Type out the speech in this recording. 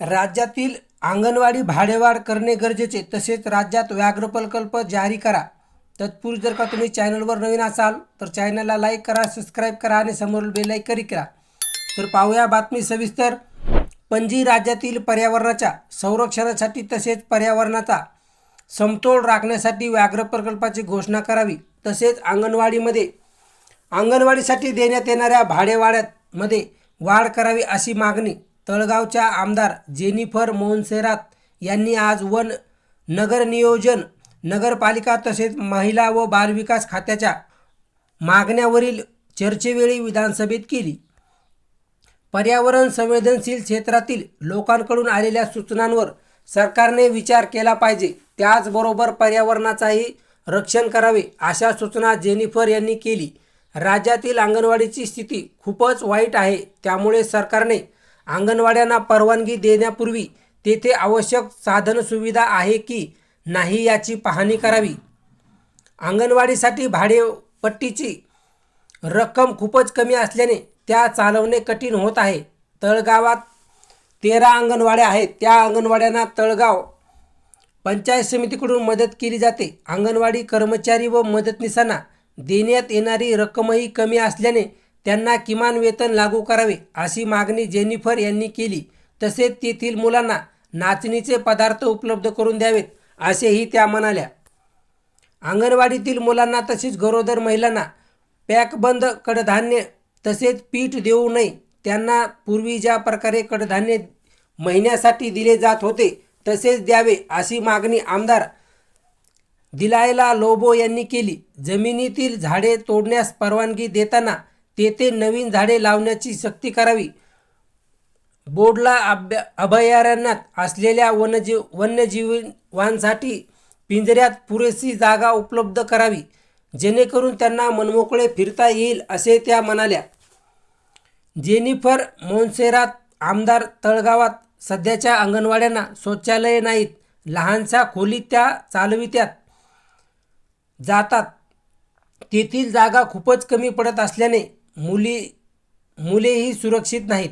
राज्यातील अंगणवाडी भाडेवाढ करणे गरजेचे तसेच राज्यात व्याघ्र प्रकल्प जारी करा. तत्पूर्वी जर का तुम्ही चॅनलवर नवीन असाल तर चॅनलला लाईक करा सबस्क्राईब करा आणि समोर बेल करी करा. तर पाहूया बातमी सविस्तर. पणजी राज्यातील पर्यावरणाच्या संरक्षणासाठी तसेच पर्यावरणाचा समतोल राखण्यासाठी व्याघ्र प्रकल्पाची घोषणा करावी. तसेच अंगणवाडीमध्ये अंगणवाडीसाठी देण्यात येणाऱ्या भाडेवाड्यामध्ये वाढ करावी अशी मागणी तळगावच्या आमदार जेनिफर मोन्सेरात यांनी आज वन नगर नियोजन नगरपालिका तसेच महिला व बालविकास खात्याच्या मागण्यावरील चर्चेवेळी विधानसभेत केली. पर्यावरण संवेदनशील क्षेत्रातील लोकांकडून आलेल्या सूचनांवर सरकारने विचार केला पाहिजे. त्याचबरोबर पर्यावरणाचाही रक्षण करावे अशा सूचना जेनिफर यांनी केली. राज्यातील अंगणवाडीची स्थिती खूपच वाईट आहे. त्यामुळे सरकारने अंगणवाड्यांना परवानगी देण्यापूर्वी तेथे आवश्यक साधनसुविधा आहे की नाही याची पाहणी करावी. अंगणवाडीसाठी भाडेपट्टीची रक्कम खूपच कमी असल्याने त्या चालवणे कठीण होत आहे. तळगावात तेरा अंगणवाड्या आहेत. त्या अंगणवाड्यांना तळगाव पंचायत समितीकडून मदत केली जाते. अंगणवाडी कर्मचारी व मदतनीसांना देण्यात येणारी रक्कमही कमी असल्याने त्यांना किमान वेतन लागू करावे अशी मागणी जेनिफर यांनी केली. तसेच तेथील मुलांना नाचणीचे पदार्थ उपलब्ध करून द्यावेत असेही त्या म्हणाल्या. अंगणवाडीतील मुलांना तसेच गरोदर महिलांना पॅकबंद कडधान्य तसेच पीठ देऊ नये. त्यांना पूर्वी ज्या प्रकारे कडधान्य महिन्यासाठी दिले जात होते तसेच द्यावे अशी मागणी आमदार दिलायला लोबो यांनी केली. जमिनीतील झाडे तोडण्यास परवानगी देताना तेथे नवीन झाडे लावण्याची सक्ती करावी. बोर्डला अभ्या अभयारण्यात असलेल्या वनजीव वन्यजीवांसाठी पिंजऱ्यात पुरेशी जागा उपलब्ध करावी जेणेकरून त्यांना मनमोकळे फिरता येईल असे त्या म्हणाल्या. जेनिफर मोन्सेरात आमदार तळगावात सध्याच्या अंगणवाड्यांना शौचालये नाहीत लहानशा खोलीत त्या चालवित्यात जातात. तेथील जागा खूपच कमी पडत असल्याने मुली मुलेही सुरक्षित नाहीत.